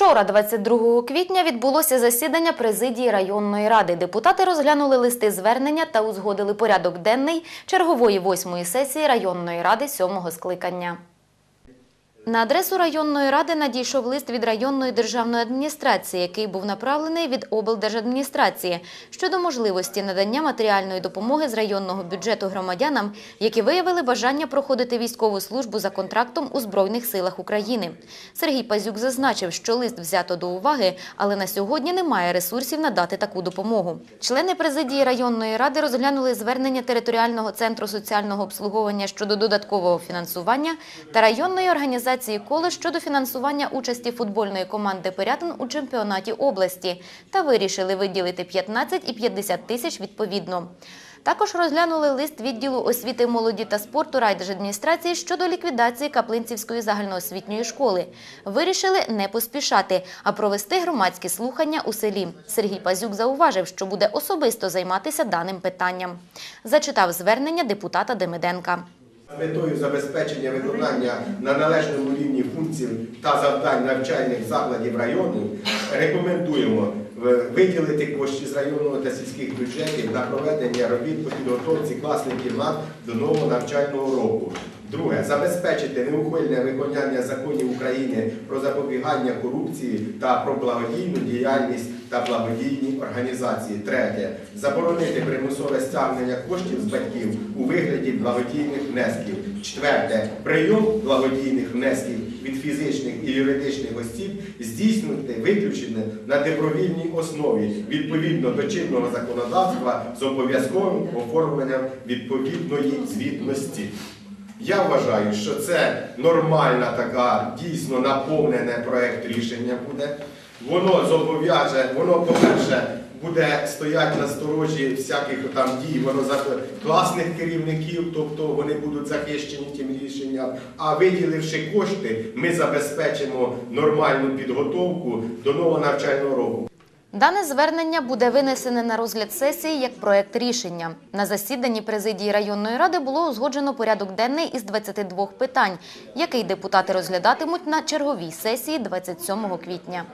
Вчора, 22 квітня, відбулося засідання президії районної ради. Депутати розглянули листи звернення та узгодили порядок денний чергової восьмої сесії районної ради сьомого скликання. На адресу районної ради надійшов лист від районної державної адміністрації, який був направлений від облдержадміністрації щодо можливості надання матеріальної допомоги з районного бюджету громадянам, які виявили бажання проходити військову службу за контрактом у Збройних силах України. Сергій Пазюк зазначив, що лист взято до уваги, але на сьогодні немає ресурсів надати таку допомогу. Члени президії районної ради розглянули звернення територіального центру соціального обслуговування щодо додаткового фінансування та районної організації коледж щодо фінансування участі футбольної команди Пирятин у чемпіонаті області та вирішили виділити 15 і 50 тисяч відповідно. Також розглянули лист відділу освіти, молоді та спорту райдержадміністрації щодо ліквідації Каплинцівської загальноосвітньої школи. Вирішили не поспішати, а провести громадські слухання у селі. Сергій Пазюк зауважив, що буде особисто займатися даним питанням. Зачитав звернення депутата Демиденка. Метою забезпечення виконання на належному рівні функцій та завдань навчальних закладів району рекомендуємо е, виділити кошти з районного та сільських бюджетів на проведення робіт по підготовці класників до нового навчального року. Забезпечити неухильне виконання законів України про запобігання корупції та про благодійну діяльність та благодійні організації. Третє, заборонити примусове стягнення коштів з батьків у вигляді благодійних внесків. Четверте, прийом благодійних внесків від фізичних і юридичних осіб здійснювати виключення на добровільній основі відповідно до чинного законодавства з обов'язковим оформленням відповідної звітності. Я вважаю, що це нормальна така, дійсно наповнене проект рішення буде. Воно зобов'яже, воно, по-перше, буде стояти на сторожі всяких там дій, воно за класних керівників, тобто вони будуть захищені тим рішенням. А виділивши кошти, ми забезпечимо нормальну підготовку до нового навчального року. Дане звернення буде винесене на розгляд сесії як проект рішення. На засіданні президії районної ради було узгоджено порядок денний із 22 питань, який депутати розглядатимуть на черговій сесії 27 квітня.